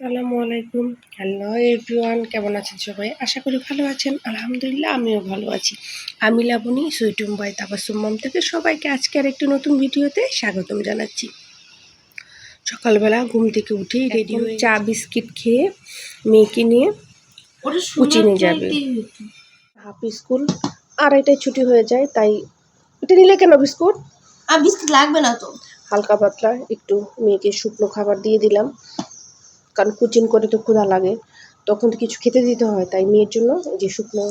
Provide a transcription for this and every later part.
আসসালামু আলাইকুম। Hello everyone কেমন আছেন সবাই? আশা করি ভালো আছেন। আলহামদুলিল্লাহ আমিও ভালো আছি। আমি লাবণী সুইটুম বাই তাবাসুম মাম থেকে সবাইকে আজকে আর একটি নতুন ভিডিওতে স্বাগতম জানাচ্ছি। সকালবেলা ঘুম থেকে উঠে রেডি হয়ে চা বিস্কিট খেয়ে মেয়েকে নিয়ে কুচিনে যাবে। হাফ স্কুল আড়াইটায় ছুটি হয়ে যায় তাই এটা নিলে কেন বিস্কুট? আর বিস্কিট লাগবে না তো। হালকা পাতলা একটু মেয়েকে শুকনো খাবার দিয়ে দিলাম। কারণ কুচিন করে তো ক্ষুধা লাগে। তখন তো কিছু খেতে দিতে হয় তাই মেয়ের জন্য যে শুকনো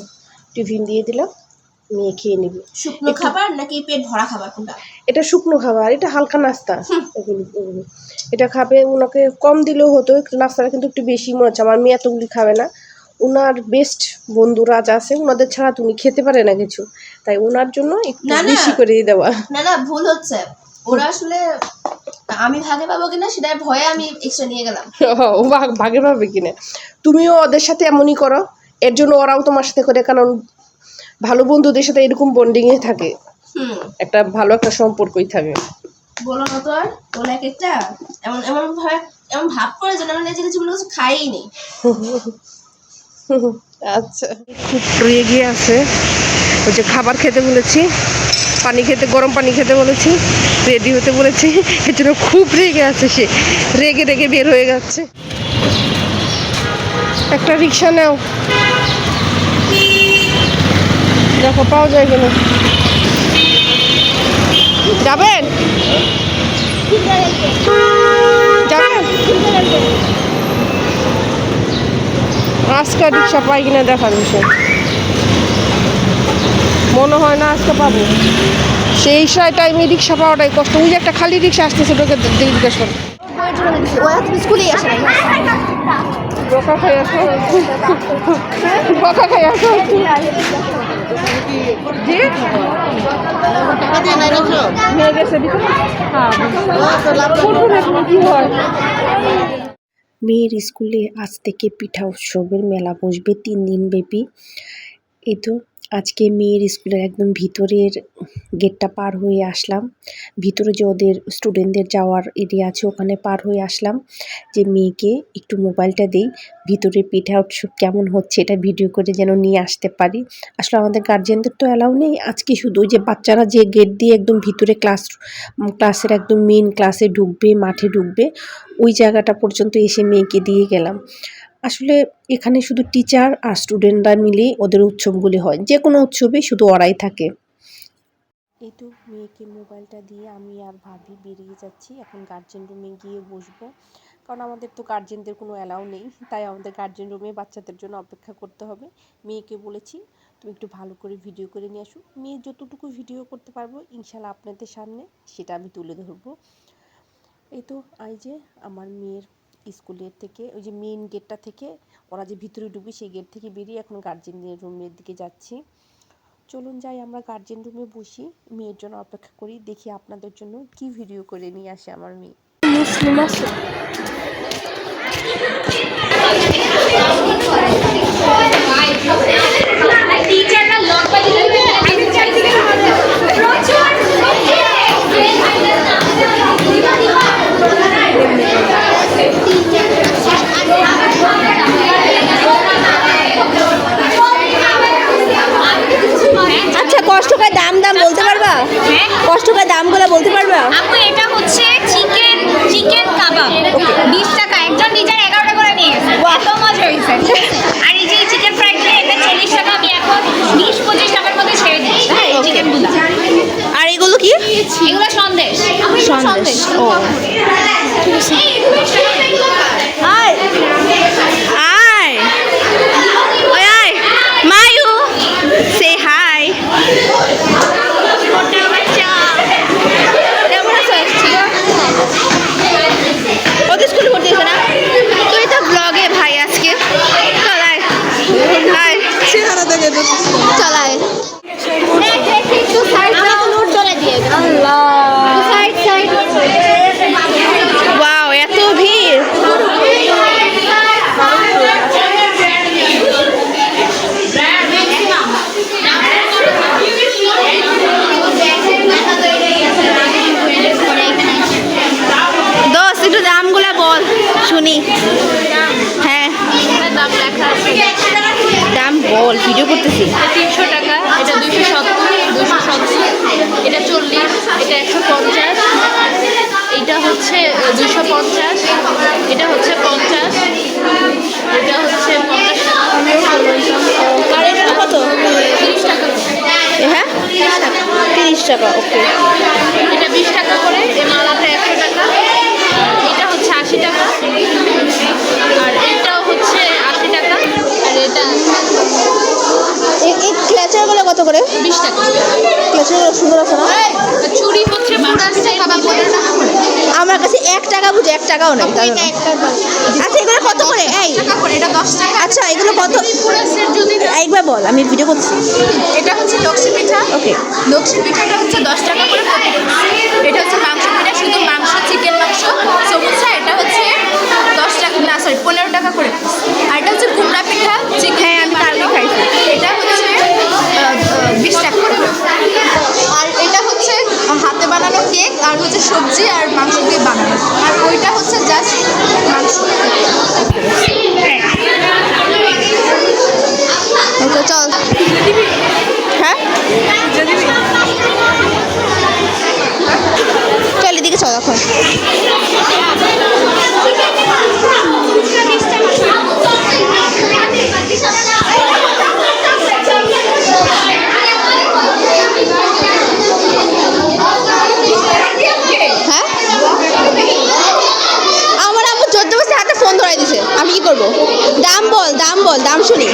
টিফিন দিয়ে দিলাম মেয়ে খেয়ে নেবে। শুকনো খাবার নাকি পেট ভরা খাবার কোনটা? এটা শুকনো খাবার এটা হালকা নাস্তা। এগুলো এগুলো। এটা খাবে ওনাকে কম দিলেও হতো নাস্তাটা কিন্তু একটু বেশি মনে হচ্ছে। আমার মেয়ে এতগুলি খাবে না। ওনার বেস্ট বন্ধুরা যা আছে ওনাদের ছাড়া তুমি খেতে পারে না কিছু। তাই ওনার জন্য একটু। বেশি করে দেওয়া। না না ভুল হচ্ছে। ওরা আসলে আমি ভাগে পাবো কিনা সেটাই ভয়ে আমি এক্সট্রা নিয়ে গেলাম। ও ভাগ- ভাবে কিনে? তুমিও ওদের সাথে এমনই করো। এর জন্য ওরাও তোমার সাথে করে কারণ ভালো বন্ধুদের সাথে এরকম বন্ডিংয়ে থাকে। হুম। একটা ভালো একটা সম্পর্কই থাকে। বলো না তো আর ওরা এক একটা। এমন এমন ভাবে এমন ভাব করে যেন আমরা নিজে কিছু কিছু খাইই নেই আচ্ছা। খুব রেগে আছে। ওই যে খাবার খেতে বলেছি। পানি খেতে, গরম পানি খেতে বলেছি রেডি হতে বলেছি। এর জন্য খুব রেগে আছে সে। রেগে রেগে বের হয়ে যাচ্ছে। একটা রিক্সা নাও। দেখো, পাওয়া যায় কিনা? যাবেন? আজকে রিক্সা পাই কিনা দেখার বিষয়। মনে হয় না আজকে পাবো। সেই সময় টাইমে রিক্সা পাওয়াটাই কষ্ট। ওই যে একটা খালি রিক্সা আসতেছে ওটাকে জিজ্ঞেস করো স্কুলেই আসে বকা খাই আসো বকা খাই আসো জি? নিয়ে গেছে ভিতরে? হ্যাঁ। ফুটবলের কি হয়? মেয়ের স্কুলে আজ থেকে পিঠা উৎসবের মেলা বসবে তিন দিন ব্যাপী। এই তো আজকে মেয়ের স্কুলের একদম ভিতরের গেটটা পার হয়ে আসলাম। ভিতরে যে ওদের স্টুডেন্টদের যাওয়ার এরিয়া আছে, ওখানে পার হয়ে আসলাম। যে মেয়েকে একটু মোবাইলটা দিই, ভিতরে পিঠা উৎসব কেমন হচ্ছে এটা ভিডিও করে যেন নিয়ে আসতে পারি। আসলে আমাদের গার্জেনদের তো অ্যালাউ নেই। আজকে শুধু যে বাচ্চারা যে গেট দিয়ে একদম ভিতরে ক্লাস ক্লাসের একদম মেন ক্লাসে ঢুকবে, মাঠে ঢুকবে, ওই জায়গাটা পর্যন্ত এসে মেয়েকে দিয়ে গেলাম। আসলে এখানে শুধু টিচার আর স্টুডেন্টরা মিলেই ওদের উৎসবগুলি হয়। যে কোনো উৎসবে শুধু ওরাই থাকে। এই তো মেয়েকে মোবাইলটা দিয়ে আমি আর ভাবি বেরিয়ে যাচ্ছি। এখন গার্জেন রুমে গিয়ে বসবো। কারণ আমাদের তো গার্জেনদের কোনো অ্যালাউ নেই। তাই আমাদের গার্জেন রুমে বাচ্চাদের জন্য অপেক্ষা করতে হবে। মেয়েকে বলেছি, তুমি একটু ভালো করে ভিডিও করে নিয়ে আসো। মেয়ে যতটুকু ভিডিও করতে পারব ইনশাল্লাহ আপনাদের সামনে, সেটা আমি তুলে ধরবো। এই তো, এই যে আমার মেয়ের স্কুলের থেকে, ওই যে মেন গেটটা থেকে ওরা যে ভিতরে ঢুকবে সেই গেট থেকে বেরিয়ে এখন গার্জেনের রুমের দিকে যাচ্ছি। চলুন যাই, আমরা গার্জেন রুমে বসি। মেয়ের জন্য অপেক্ষা করি, দেখি আপনাদের জন্য কি ভিডিও করে নিয়ে আসে আমার মেয়ে। মুসলিম দাম বলতে পারবা? হ্যাঁ। কষ্ট করে দামগুলো বলতে পারবা? আপু এটা হচ্ছে চিকেন চিকেন কাবাব। 20 টাকা। একজন নিজের 11 টাকা করে নিয়ে গেছে। এত মজা হইছে আর এই যে চিকেন ফ্রাইড এটা 40 টাকা। আমি এখন 20 25 টাকার মধ্যে ছেড়ে দিই হ্যাঁ এই চিকেনগুলো। আর এগুলো কি? এগুলো সন্দেশ। সন্দেশ ও। শুনি। হ্যাঁ। দাম লেখা দাম বল ভিডিও করতেছি। তিনশো টাকা এটা দুশো সত্তর দুশো সত্তর এটা চল্লিশ এটা একশো পঞ্চাশ এটা হচ্ছে দুশো পঞ্চাশ এটা হচ্ছে পঞ্চাশ এটা হচ্ছে পঞ্চাশ টাকা। কত? তিরিশ টাকা। হ্যাঁ? তিরিশ টাকা ওকে। এটা বিশ টাকা করে বিশ টাকা সুন্দর আছে না? চুড়ি হচ্ছে আমার কাছে এক টাকা বুঝে এক টাকাও নেই আচ্ছা এগুলো কত করে? এই। টাকা করে এটা দশ টাকা। আচ্ছা এগুলো কত? একবার বল আমি ভিডিও করছি। এটা হচ্ছে লক্ষ্মী পিঠা। ওকে। লক্ষ্মী পিঠাটা হচ্ছে দশ টাকা করে এটা হচ্ছে মাংস পিঠা শুধু মাংস চিকেন মাংস সমুচা এটা হচ্ছে দশ টাকা না সরি পনেরো টাকা করে piece। আর এটা হচ্ছে কুমড়া পিঠা চিকেন হ্যাঁ, আমি কালকে খাইছি। এটা হচ্ছে বিশ টাকা করে আর এটা হচ্ছে হাতে বানানো কেক আর হচ্ছে সবজি আর মাংস দিয়ে বানানো আর ওইটা হচ্ছে জাস্ট মাংস। চল। হ্যাঁ? চল, এদিকে চল এখন। কি করব? দাম বল দাম বল, দাম শুনি।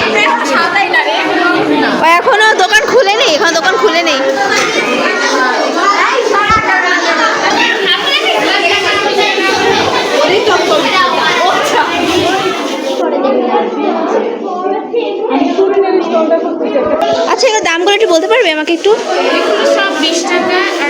এখনও দোকান খুলে নেই, এখনও দোকান খুলে নেই। আচ্ছা এগুলো দামগুলো একটু বলতে পারবে আমাকে একটু? টাকা।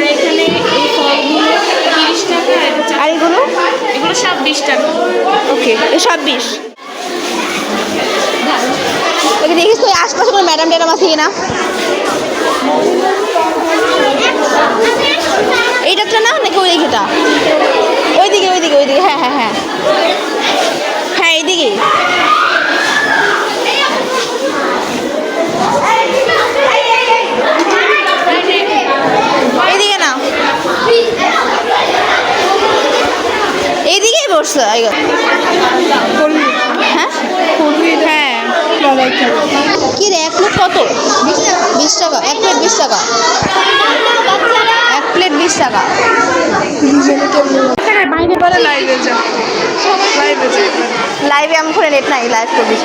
ট্যাডাম আছে কিনা এইটা না নাকি ওই দিকেটা ওইদিকে ওইদিকে ওইদিকে হ্যাঁ হ্যাঁ হ্যাঁ। হ্যাঁ এইদিকে। এইদিকে না এইদিকেই বসছে হ্যাঁ কি রে, এক প্লেট কত? বিশ টাকা, এক প্লেট বিশ টাকা। এক প্লেট বিশ টাকা। লাইভে আমি করে নেট নাই লাইভ করবি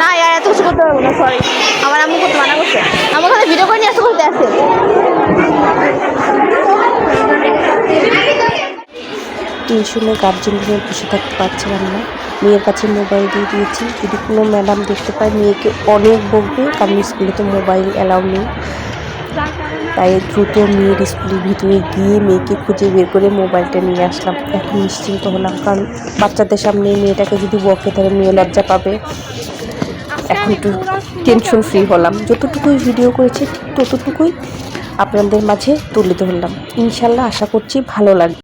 না ইয়ার এত কিছু করতে পারব না সরি আমার আম্মু করতে মানা করছে। আমার কাছে ভিডিও করে নিয়ে আসতে করতে টিউশনে গার্জেনরা বসে থাকতে পারছিলাম না। মেয়ের কাছে মোবাইল দিয়ে দিয়েছি। যদি কোনো ম্যাডাম দেখতে পায়, মেয়েকে অনেক বকবে, কারণ স্কুলে তো মোবাইল অ্যালাউ নেই। তাই দ্রুত মেয়ের স্কুলের ভিতরে গিয়ে মেয়েকে খুঁজে বের করে মোবাইলটা নিয়ে আসলাম। এখন নিশ্চিন্ত হলাম, কারণ বাচ্চাদের সামনে মেয়েটাকে যদি বকে, তাহলে মেয়ে লজ্জা পাবে। এখন একটু টেনশন ফ্রি হলাম। যতটুকুই ভিডিও করেছি, ঠিক ততটুকুই আপনাদের মাঝে তুলে ধরলাম। ইনশাল্লাহ আশা করছি ভালো লাগবে।